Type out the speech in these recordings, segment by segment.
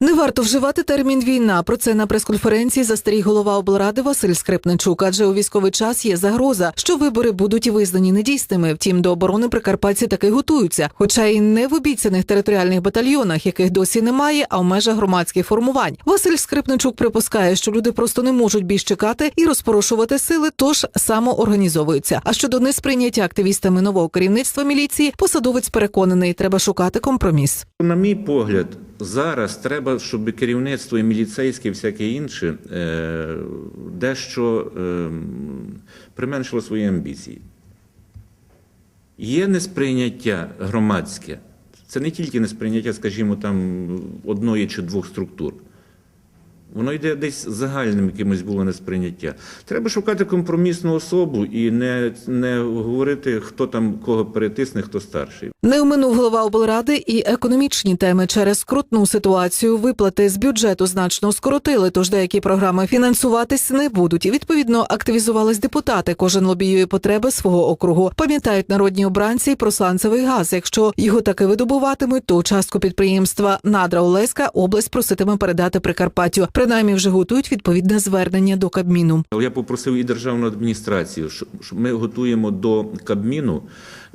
Не варто вживати термін війна. Про це на прес-конференції застеріг голова облради Василь Скрипничук. Адже у військовий час є загроза, що вибори будуть визнані недійсними. Втім, до оборони прикарпатці таки готуються, хоча й не в обіцяних територіальних батальйонах, яких досі немає, а в межах громадських формувань. Василь Скрипничук припускає, що люди просто не можуть більш чекати і розпорошувати сили, тож самоорганізовуються. А щодо несприйняття активістами нового керівництва міліції, посадовець переконаний, треба шукати компроміс. На мій погляд, зараз треба, щоб керівництво і міліцейське, і всяке інше, е, дещо е, применшило свої амбіції. Є несприйняття громадське. Це не тільки несприйняття, скажімо, там одної чи двох структур. Воно йде десь загальним якимось було несприйняття. Треба шукати компромісну особу і не, не говорити, хто там кого перетисне, хто старший. Не оминув голова облради і економічні теми через скрутну ситуацію. Виплати з бюджету значно скоротили, тож деякі програми фінансуватись не будуть. Відповідно активізувались депутати. Кожен лобіює потреби свого округу. Пам'ятають народні обранці про сланцевий газ. Якщо його таки видобуватимуть, то частку підприємства Надра Олеська область проситиме передати Прикарпаттю. Принаймні вже готують відповідне звернення до Кабміну. Я попросив і державну адміністрацію, що ми готуємо до Кабміну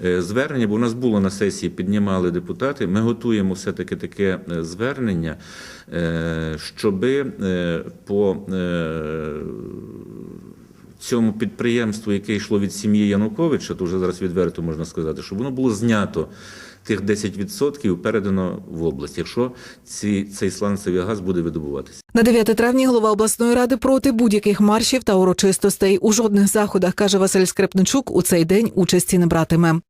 е, звернення, бо у нас було на сесії, піднімали депутати. Ми готуємо все-таки таке е, звернення, щоб по е, цьому підприємству, яке йшло від сім'ї Януковича, то вже зараз відверто можна сказати, щоб воно було знято. Тих 10% передано в область, якщо ці, цей сланцевий газ буде видобуватися. На 9 травня голова обласної ради проти будь-яких маршів та урочистостей у жодних заходах каже Василь Скрипничук. У цей день участі не братиме.